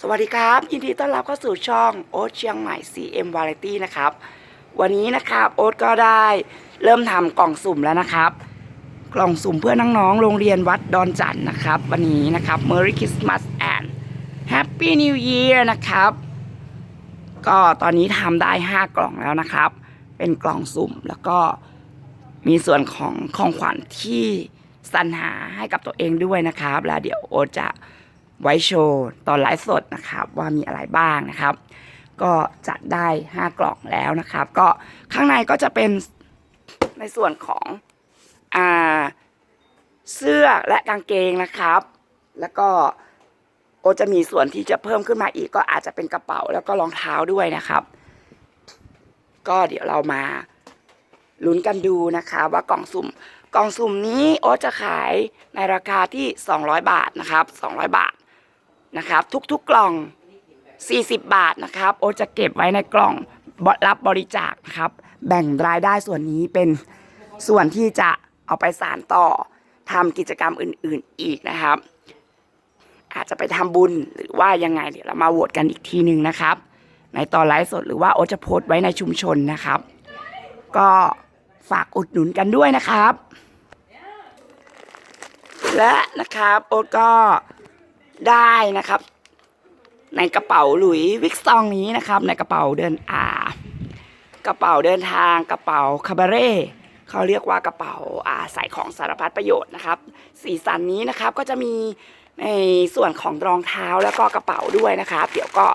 สวัสดีครับ ยินดีต้อนรับเข้าสู่ช่องโอ๊ตเชียงใหม่ CM Variety นะครับ วันนี้นะครับโอ๊ตก็ได้เริ่มทำกล่องสุ่มแล้วนะครับ กล่องสุ่มเพื่อน้องๆโรงเรียนวัดดอนจันทร์นะครับ วันนี้นะครับ Merry Christmas and Happy New Year นะครับ ก็ตอนนี้ทำได้ 5 กล่องแล้วนะครับ เป็นกล่องสุ่มแล้วก็มีส่วนของของขวัญที่สรรหาให้กับตัวเองด้วยนะครับ แล้วเดี๋ยวโอ๊ตจะ ไว้โชว์ตอนไลฟ์สดนะครับว่ามีอะไรบ้างนะครับ ก็จัดได้ 5 กล่องแล้วนะครับ ก็ข้างในก็จะเป็นในส่วนของอ่าเสื้อและกางเกงนะครับ แล้วก็โอจะมีส่วนที่จะเพิ่มขึ้นมาอีก ก็อาจจะเป็นกระเป๋าแล้วก็รองเท้าด้วยนะครับ ก็เดี๋ยวเรามาลุ้นกันดูนะคะ ว่ากล่องสุ่มกล่องสุ่มนี้โอจะขายในราคาที่ 200 บาทนะครับ 200 บาท นะครับ ทุกๆกล่อง 40 บาทนะครับ โอจะเก็บไว้ในกล่องรับบริจาคนะครับ แบ่งรายได้ส่วนนี้เป็นส่วนที่จะเอาไปสานต่อทำกิจกรรมอื่น ๆอีกนะครับ อาจจะไปทำบุญหรือว่ายังไงเดี๋ยวเรามาโหวตกันอีกทีหนึ่งนะครับ ในตอนไลฟ์สดหรือว่าโอจะโพสต์ไว้ในชุมชนนะครับ ก็ฝากอุดหนุนกันด้วยนะครับ และนะครับ โอก็ ได้นะครับ ในกระเป๋าหลุยวิกซองนี้นะครับ ในกระเป๋าเดินอากระเป๋าเดินทางกระเป๋าคาบาเร่เขาเรียกว่ากระเป๋าอาใส่ของสารพัดประโยชน์นะครับ สีสันนี้นะครับก็จะมีในส่วนของรองเท้าแล้วก็กระเป๋าด้วยนะครับ เดี๋ยวก็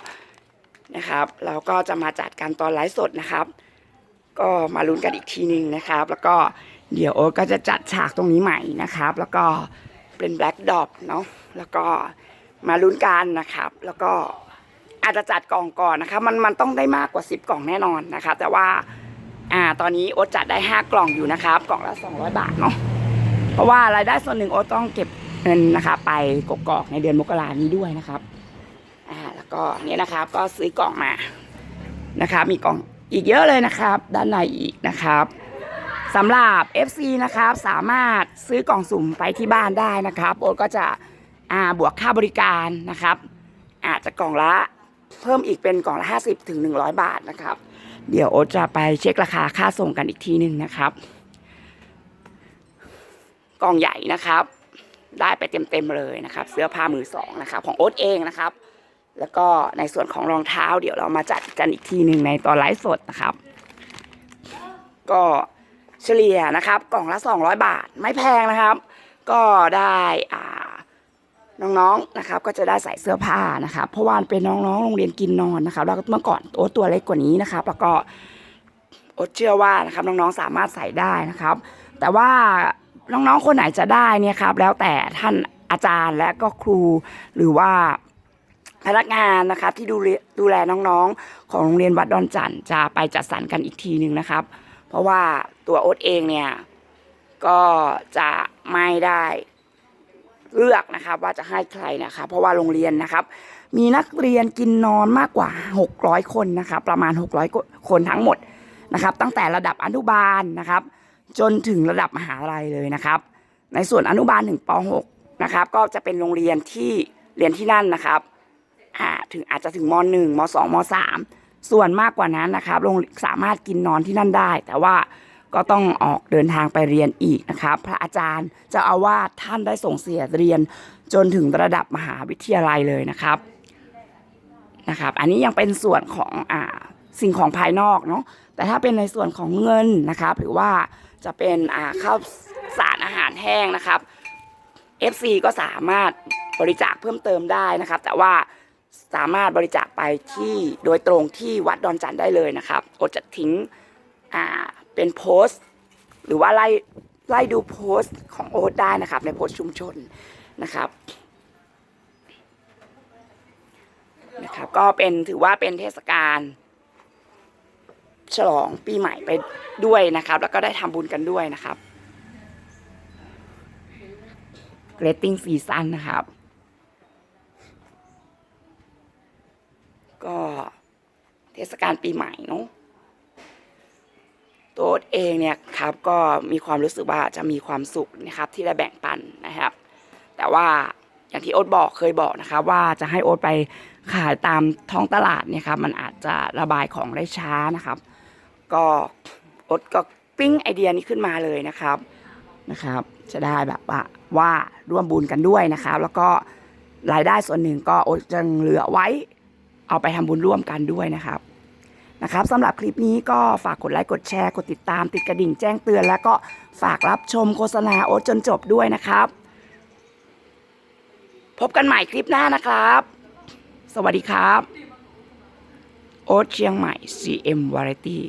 นะครับ เราก็จะมาจัดกันตอนไลฟ์สดนะครับ ก็มาลุ้นกันอีกทีหนึ่งนะครับ แล้วก็เดี๋ยวโอ๊ตก็จะจัดฉากตรงนี้ใหม่นะครับ แล้วก็เป็นแบล็กดอปเนาะแล้วก็ มาลุ้นกันนะครับ แล้วก็อาจจะจัดกล่องก่อนนะครับมันมันต้องได้มากกว่า 10 กล่องแน่นอนนะครับแต่ว่าอ่าตอนนี้โอ๊ตจัดได้ 5 กล่องอยู่นะครับ กล่องละ 200 บาทเนาะเพราะว่ารายได้ส่วนหนึ่งโอ๊ตต้องเก็บเงินนะครับไปกกอกในเดือนมกรานี้ด้วยนะครับอ่าแล้วก็เนี่ยนะครับก็ซื้อกล่องมานะครับมีกล่องอีกเยอะเลยนะครับ ด้านในอีกนะครับสำหรับ FC นะครับสามารถซื้อกล่องสุ่มไปที่บ้านได้นะครับโอ๊ตก็จะ อ่าบวกค่าบริการนะครับ อาจจะกล่องละเพิ่มอีกเป็นกล่องละ 50ถึง100 บาทนะครับ เดี๋ยวโอ๊ตจะไปเช็คราคาค่าส่งกันอีกทีหนึ่งนะครับ กล่องใหญ่นะครับ ได้ไปเต็มๆเลยนะครับ เสื้อผ้ามือสองนะครับ ของโอ๊ตเองนะครับ แล้วก็ในส่วนของรองเท้า เดี๋ยวเรามาจัดกันอีกทีหนึ่งในตอนไลฟ์สดนะครับ ก็เฉลี่ยนะครับ กล่องละ 200 บาท ไม่แพงนะครับ ก็ได้อ่า น้องๆนะครับก็จะได้ใส่เสื้อผ้านะครับเพราะว่าเป็นน้องๆโรงเรียนกินนอนนะครับแล้วก็เมื่อก่อนโอ๊ตตัวเล็กกว่านี้นะครับ แล้วก็โอ๊ตเชื่อว่านะครับน้องๆสามารถใส่ได้นะครับ แต่ว่าน้องๆคนไหนจะได้เนี่ยครับ แล้วแต่ท่านอาจารย์และก็ครูหรือว่าพนักงานนะครับที่ดูดูแลน้องๆ ของโรงเรียนวัดดอนจันทร์จะไปจัดสรรกันอีกทีหนึ่งนะครับ เพราะว่าตัวโอ๊ตเองเนี่ยก็จะไม่ได้ เลือกนะครับว่าจะให้ใครนะครับเพราะว่าโรงเรียนนะครับ มีนักเรียนกินนอนมากกว่า 600 คนนะครับประมาณ 600 คนทั้งหมดนะครับ ตั้งแต่ระดับอนุบาลนะครับ จนถึงระดับมหาลัยเลยนะครับ ในส่วนอนุบาลถึงป .6 นะครับ ก็จะเป็นโรงเรียนที่เรียนที่นั่นนะครับถึงอาจจะถึงมหนึ่งมสองมสามส่วนมากกว่านั้นนะครับโรงสามารถกินนอนที่นั่นได้ แต่ว่า ก็ต้องออกเดินทางไปเรียนอีกนะครับพระอาจารย์เจะอาวาสท่านได้ส่งเสียเรียนจนถึงระดับมหาวิทยาลัยเลยนะครับนะครับ อันนี้ยังเป็นส่วนของอ่าสิ่งของภายนอกเนาะแต่ถ้าเป็นในส่วนของเงินนะครับ หรือว่าจะเป็นอ่าข้าวสารอาหารแห้งนะครับ FC ก็สามารถบริจาคเพิ่มเติมได้นะครับ แต่ว่าสามารถบริจาคไปที่โดยตรงที่วัดดอนจันได้เลยนะครับโอดจะทิ้งอ่า เป็นโพสต์หรือว่าไล่ไล่ดูโพสต์ของโอ๊ตได้นะครับ ในโพสต์ชุมชนนะครับนะครับก็เป็นถือว่าเป็นเทศกาลฉลองปีใหม่ไปด้วยนะครับ แล้วก็ได้ทำบุญกันด้วยนะครับเกรตติ้งซีซั่นนะครับ ก็เทศกาลปีใหม่เนาะ ตัวเองเนี่ยครับก็มีความรู้สึกว่าจะมีความสุขนะครับที่ได้แบ่งปันนะครับ แต่ว่าอย่างที่โอ๊ตบอกเคยบอกนะครับว่าจะให้โอ๊ตไปขายตามท้องตลาดเนี่ยครับมันอาจจะระบายของได้ช้านะครับ ก็โอ๊ตก็ปิ้งไอเดียนี้ขึ้นมาเลยนะครับนะครับ จะได้แบบว่าว่าร่วมบุญกันด้วยนะครับ แล้วก็รายได้ส่วนหนึ่งก็โอ๊ตยังเหลือไว้ เอาไปทำบุญร่วมกันด้วยนะครับ นะครับสำหรับคลิปนี้ก็ฝากกดไลค์กดแชร์กดติดตามติดกระดิ่งแจ้งเตือน แล้วก็ฝากรับชมโฆษณาโอ๊ตจนจบด้วยนะครับ พบกันใหม่คลิปหน้านะครับ สวัสดีครับ โอ๊ตเชียงใหม่ CM Variety